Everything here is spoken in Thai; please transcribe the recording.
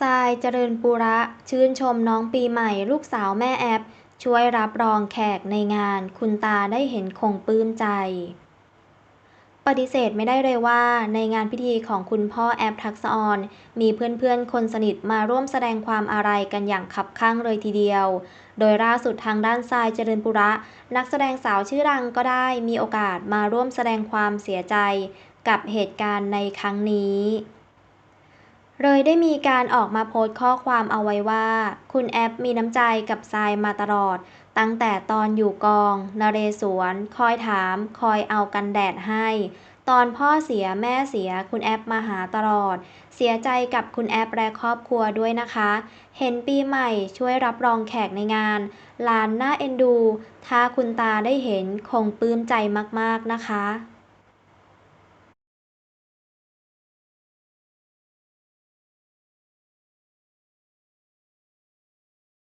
ทรายเจริญปุระ ชื่นชมน้องปีใหม่ลูกสาวแม่แอป ช่วยรับรองแขกในงาน คุณตาได้เห็นคงปลื้มใจ ปฏิเสธไม่ได้เลยว่า ในงานพิธีของคุณพ่อแอปทักษออน มีเพื่อนๆ คนสนิทมาร่วมแสดงความอาลัยกันอย่างขับข้างเลยทีเดียว โดยล่าสุดทางด้านทรายเจริญปุระ นักแสดงสาวชื่อดังก็ได้มีโอกาสมาร่วมแสดงความเสียใจ กับเหตุการณ์ในครั้งนี้ เลยได้มีการออกมาโพสต์ข้อความเอาไว้ว่า คุณแอปมีน้ำใจกับทรายมาตลอด ตั้งแต่ตอนอยู่กองนเรศวร คอยถาม คอยเอากันแดดให้ ตอนพ่อเสียแม่เสียคุณแอปมาหาตลอด เสียใจกับคุณแอปและครอบครัวด้วยนะคะ เห็นปีใหม่ช่วยรับรองแขกในงานลานหน่าเอ็นดู ถ้าคุณตาได้เห็นคงปลื้มใจมากๆนะคะ